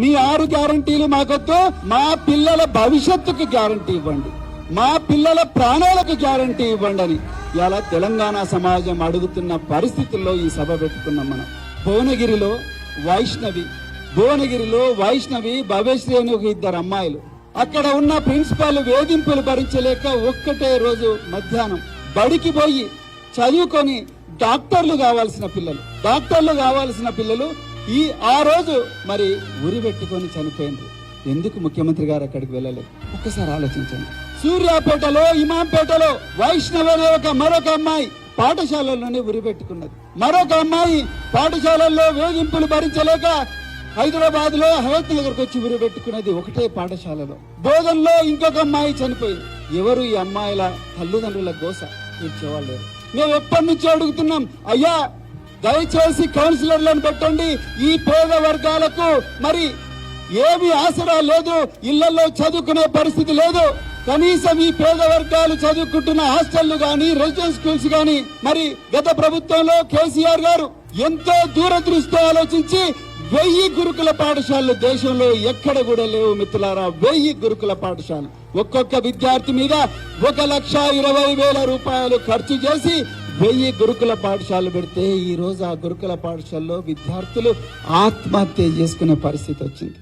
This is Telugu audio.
మీ ఆరు గ్యారంటీలు మాకొద్దు మా పిల్లల భవిష్యత్తుకు గ్యారంటీ ఇవ్వండి. మా పిల్లల ప్రాణాలకు గ్యారంటీ ఇవ్వండి అని ఇలా తెలంగాణ సమాజం అడుగుతున్న పరిస్థితుల్లో ఈ సభ పెట్టుకున్నాం మనం. భువనగిరిలో వైష్ణవి భువనగిరిలో వైష్ణవి భవేశ్రీ అని ఒక ఇద్దరు అమ్మాయిలు. అక్కడ ఉన్న ప్రిన్సిపాల్ వేధింపులు భరించలేక ఒక్కటే రోజు మధ్యాహ్నం బడికి పోయి చదువుకొని డాక్టర్లు కావాల్సిన పిల్లలు డాక్టర్లు కావాల్సిన పిల్లలు ఈ ఆ రోజు మరి ఉరి పెట్టుకొని చనిపోయింది ఎందుకు ముఖ్యమంత్రి గారు అక్కడికి వెళ్ళలేదు? ఒక్కసారి ఆలోచించండి. సూర్యాపేటలో ఇమాంపేటలో వైష్ణవ్ అనే ఒక మరొక అమ్మాయి పాఠశాలలోనే ఉరి పెట్టుకున్నది. మరొక అమ్మాయి పాఠశాలల్లో వేధింపులు భరించలేక హైదరాబాద్లో హయత్ నగర్ వచ్చి ఉరి పెట్టుకున్నది ఒకటే పాఠశాలలో. బోధనలో ఇంకొక అమ్మాయి చనిపోయింది ఎవరు ఈ అమ్మాయిల తల్లిదండ్రుల గోస? తీర్చేవాళ్ళు లేరు. మేము ఎప్పటి నుంచి అడుగుతున్నాం అయ్యా దయచేసి కౌన్సిలర్లను పెట్టండి. ఈ పేద వర్గాలకు మరి ఏమి ఆసరా లేదు. ఇళ్ళలో చదువుకునే పరిస్థితి లేదు. కనీసం ఈ పేద వర్గాలు చదువుకుంటున్న హాస్టళ్ళు గాని రెసిడెన్స్ స్కూల్స్ గాని మరి గత ప్రభుత్వంలో కేసీఆర్ గారు ఎంతో దూరదృష్టితో ఆలోచించి వెయ్యి గురుకుల పాఠశాలలు దేశంలో ఎక్కడ కూడా లేవు మిత్రులారా. వెయ్యి గురుకుల పాఠశాలలు. ఒక్కొక్క విద్యార్థి మీద ఒక లక్ష ఇరవై వేల రూపాయలు ఖర్చు చేసి వెయ్యి గురుకుల పాఠశాలలు పెడితే ఈ రోజు ఆ గురుకుల పాఠశాలలో విద్యార్థులు ఆత్మహత్య చేసుకునే పరిస్థితి వచ్చింది.